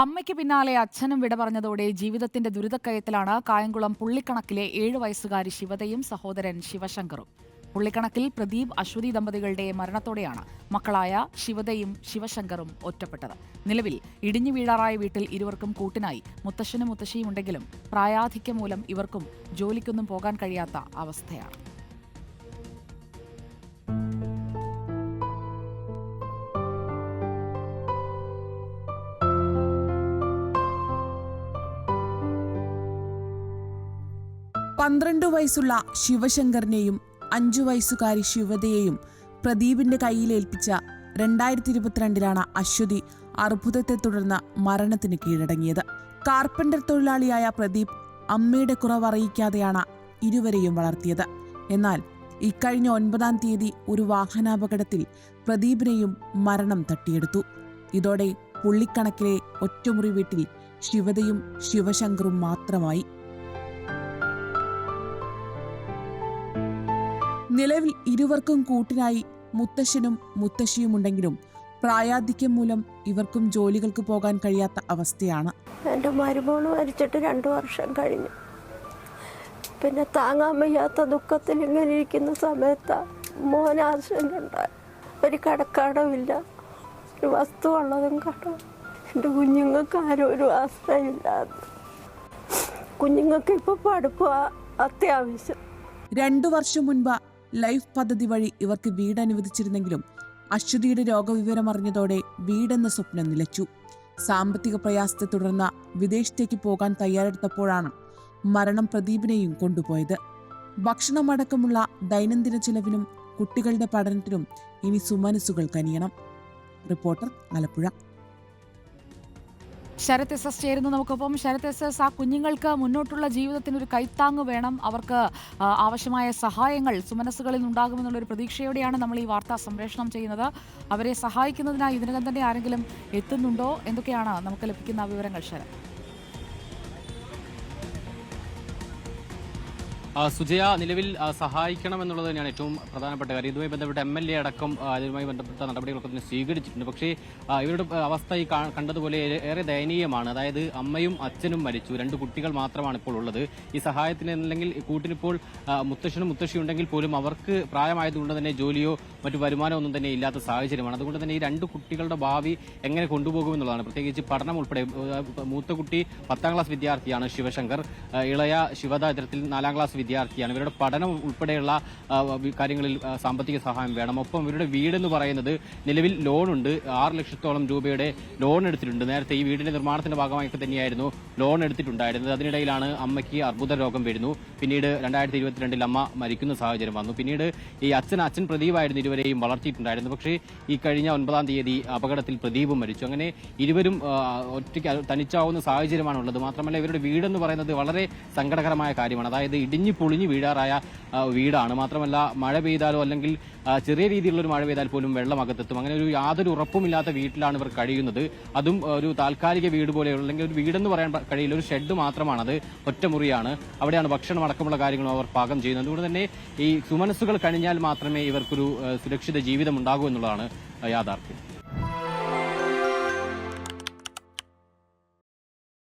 അമ്മയ്ക്ക് പിന്നാലെ അച്ഛനും വിട പറഞ്ഞതോടെ ജീവിതത്തിന്റെ ദുരിതക്കയത്തിലാണ് കായംകുളം പുള്ളിക്കണക്കിലെ ഏഴു വയസ്സുകാരി ശിവതയും സഹോദരൻ ശിവശങ്കറും. പുള്ളിക്കണക്കിൽ പ്രദീപ് അശ്വതി ദമ്പതികളുടെ മരണത്തോടെയാണ് മക്കളായ ശിവതയും ശിവശങ്കറും ഒറ്റപ്പെട്ടത്. നിലവിൽ ഇടിഞ്ഞു വീഴാറായ വീട്ടിൽ ഇരുവർക്കും കൂട്ടിനായി മുത്തശ്ശനും മുത്തശ്ശിയും ഉണ്ടെങ്കിലും പ്രായാധിക്യം മൂലം ഇവർക്കും ജോലിക്കൊന്നും പോകാൻ കഴിയാത്ത അവസ്ഥയാണ്. പന്ത്രണ്ട് വയസ്സുള്ള ശിവശങ്കറിനെയും അഞ്ചു വയസ്സുകാരി ശിവതയെയും പ്രദീപിന്റെ കയ്യിലേൽപ്പിച്ച രണ്ടായിരത്തി ഇരുപത്തിരണ്ടിലാണ് അശ്വതി അർബുദത്തെ തുടർന്ന് മരണത്തിന് കീഴടങ്ങിയത്. കാർപ്പന്റർ തൊഴിലാളിയായ പ്രദീപ് അമ്മയുടെ കുറവറിയിക്കാതെയാണ് ഇരുവരെയും വളർത്തിയത്. എന്നാൽ ഇക്കഴിഞ്ഞ ഒൻപതാം തീയതി ഒരു വാഹനാപകടത്തിൽ പ്രദീപിനെയും മരണം തട്ടിയെടുത്തു. ഇതോടെ പുള്ളിക്കണക്കിലെ ഒറ്റമുറി വീട്ടിൽ ശിവതയും ശിവശങ്കറും മാത്രമായി. നിലവിൽ ഇരുവർക്കും കൂട്ടിനായി മുത്തശ്ശനും മുത്തശ്ശിയുമുണ്ടെങ്കിലും പ്രായാധിക്യം മൂലം ഇവർക്കും ജോലികൾക്ക് പോകാൻ കഴിയാത്ത അവസ്ഥയാണ്. എന്റെ മരുമോൾ മരിച്ചിട്ട് രണ്ടു വർഷം കഴിഞ്ഞു. പിന്നെ താങ്ങാൻ വയ്യാത്ത ദുഃഖത്തിൽ ഇങ്ങനെ ഇരിക്കുന്ന സമയത്ത് മോൻ ഉണ്ടായി ഒരു കടക്കാടവില്ല ഒരു വസ്തു ഉള്ളതും കടവും എന്റെ കുഞ്ഞുങ്ങൾക്ക് ആരും ഒരു ആശ്രയമില്ലാതെ കുഞ്ഞുങ്ങൾക്ക് ഇപ്പോൾ പഠിപ്പ് അത്യാവശ്യം. രണ്ടു വർഷം മുൻപ് ലൈഫ് പദ്ധതി വഴി ഇവർക്ക് വീട് അനുവദിച്ചിരുന്നെങ്കിലും അശ്വതിയുടെ രോഗവിവരം അറിഞ്ഞതോടെ വീടെന്ന സ്വപ്നം നിലച്ചു. സാമ്പത്തിക പ്രയാസത്തെ തുടർന്ന് വിദേശത്തേക്ക് പോകാൻ തയ്യാറെടുത്തപ്പോഴാണ് മരണം പ്രദീപിനെയും കൊണ്ടുപോയത്. ഭക്ഷണമടക്കമുള്ള ദൈനംദിന ചെലവിനും കുട്ടികളുടെ പഠനത്തിനും ഇനി സുമനസുകൾ കനിയണം. Reporter Alappuzha. Sarath S S ചേരുന്നു നമുക്കൊപ്പം. ശരത് എസ് എസ് ആ കുഞ്ഞുങ്ങൾക്ക് മുന്നോട്ടുള്ള ജീവിതത്തിന് ഒരു കൈത്താങ് വേണം. അവർക്ക് ആവശ്യമായ സഹായങ്ങൾ സുമനസ്സുകളിൽ ഉണ്ടാകുമെന്നുള്ളൊരു പ്രതീക്ഷയോടെയാണ് നമ്മൾ ഈ വാർത്ത സംപ്രേഷണം ചെയ്യുന്നത്. അവരെ സഹായിക്കുന്നതിനായി ഇതിനകം തന്നെ ആരെങ്കിലും എത്തുന്നുണ്ടോ? എന്തൊക്കെയാണ് നമുക്ക് ലഭിക്കുന്ന വിവരങ്ങൾ ശരത്? സുജയ നിലവിൽ സഹായിക്കണം എന്നുള്ളത് തന്നെയാണ് ഏറ്റവും പ്രധാനപ്പെട്ട കാര്യം. ഇതുമായി ബന്ധപ്പെട്ട് എം എൽ എ അടക്കം ഇതുമായി ബന്ധപ്പെട്ട നടപടികളൊക്കെ തന്നെ സ്വീകരിച്ചിട്ടുണ്ട്. പക്ഷേ ഇവരുടെ അവസ്ഥ ഈ കണ്ടതുപോലെ ഏറെ- ദയനീയമാണ്. അതായത് അമ്മയും അച്ഛനും മരിച്ചു. രണ്ട് കുട്ടികൾ മാത്രമാണ് ഇപ്പോൾ ഉള്ളത്. ഈ സഹായത്തിന് അല്ലെങ്കിൽ കൂട്ടിനിപ്പോൾ മുത്തശ്ശനും മുത്തശ്ശിയും ഉണ്ടെങ്കിൽ പോലും അവർക്ക് പ്രായമായതുകൊണ്ട് തന്നെ ജോലിയോ മറ്റു വരുമാനമോ ഒന്നും തന്നെ ഇല്ലാത്ത സാഹചര്യമാണ്. അതുകൊണ്ട് തന്നെ ഈ രണ്ട് കുട്ടികളുടെ ഭാവി എങ്ങനെ കൊണ്ടുപോകുമെന്നുള്ളതാണ്. പ്രത്യേകിച്ച് പഠനം ഉൾപ്പെടെ മൂത്ത കുട്ടി പത്താം ക്ലാസ് വിദ്യാർത്ഥിയാണ് ശിവശങ്കർ. ഇളയ ശിവദ ഇത്തരത്തിൽ നാലാം ക്ലാസ് വിദ്യാർത്ഥിയാണ്. ഇവരുടെ പഠനം ഉൾപ്പെടെയുള്ള കാര്യങ്ങളിൽ സാമ്പത്തിക സഹായം വേണം. ഒപ്പം ഇവരുടെ വീടെന്ന് പറയുന്നത് നിലവിൽ ലോണുണ്ട്. ആറ് ലക്ഷത്തോളം രൂപയുടെ ലോൺ എടുത്തിട്ടുണ്ട്. നേരത്തെ ഈ വീടിന്റെ നിർമ്മാണത്തിന്റെ ഭാഗമായിട്ട് തന്നെയായിരുന്നു ലോൺ എടുത്തിട്ടുണ്ടായിരുന്നത്. അതിനിടയിലാണ് അമ്മയ്ക്ക് അർബുദ രോഗം വരുന്നു. പിന്നീട് രണ്ടായിരത്തി ഇരുപത്തിരണ്ടിൽ അമ്മ മരിക്കുന്ന സാഹചര്യം വന്നു. പിന്നീട് ഈ അച്ഛൻ അച്ഛൻ പ്രദീപായിരുന്നു ഇരുവരെയും വളർത്തിയിട്ടുണ്ടായിരുന്നു. പക്ഷേ ഈ കഴിഞ്ഞ ഒൻപതാം തീയതി അപകടത്തിൽ പ്രദീപും മരിച്ചു. അങ്ങനെ ഇരുവരും ഒറ്റയ്ക്ക് തനിച്ചാവുന്ന സാഹചര്യമാണുള്ളത്. മാത്രമല്ല ഇവരുടെ വീടെന്ന് പറയുന്നത് വളരെ സങ്കടകരമായ കാര്യമാണ്. അതായത് ഇടിഞ്ഞു പൊളിഞ്ഞു വീഴാറായ വീടാണ്. മാത്രമല്ല മഴ പെയ്താലോ അല്ലെങ്കിൽ ചെറിയ രീതിയിലുള്ള ഒരു മഴ പെയ്താൽ പോലും വെള്ളം അകത്തെത്തും. അങ്ങനെ ഒരു യാതൊരു ഉറപ്പുമില്ലാത്ത വീട്ടിലാണ് ഇവർ കഴിയുന്നത്. അതും ഒരു താൽക്കാലിക വീട് പോലെയുള്ള അല്ലെങ്കിൽ ഒരു വീടെന്ന് പറയാൻ കഴിയില്ല. ഒരു ഷെഡ് മാത്രമാണത്. ഒറ്റമുറിയാണ്. അവിടെയാണ് ഭക്ഷണം അടക്കമുള്ള കാര്യങ്ങളും അവർ പാകം ചെയ്യുന്നത്. അതുകൊണ്ട് തന്നെ ഈ സുമനസ്സുകൾ കഴിഞ്ഞാൽ മാത്രമേ ഇവർക്കൊരു സുരക്ഷിത ജീവിതം ഉണ്ടാകൂ എന്നുള്ളതാണ് യാഥാർത്ഥ്യം.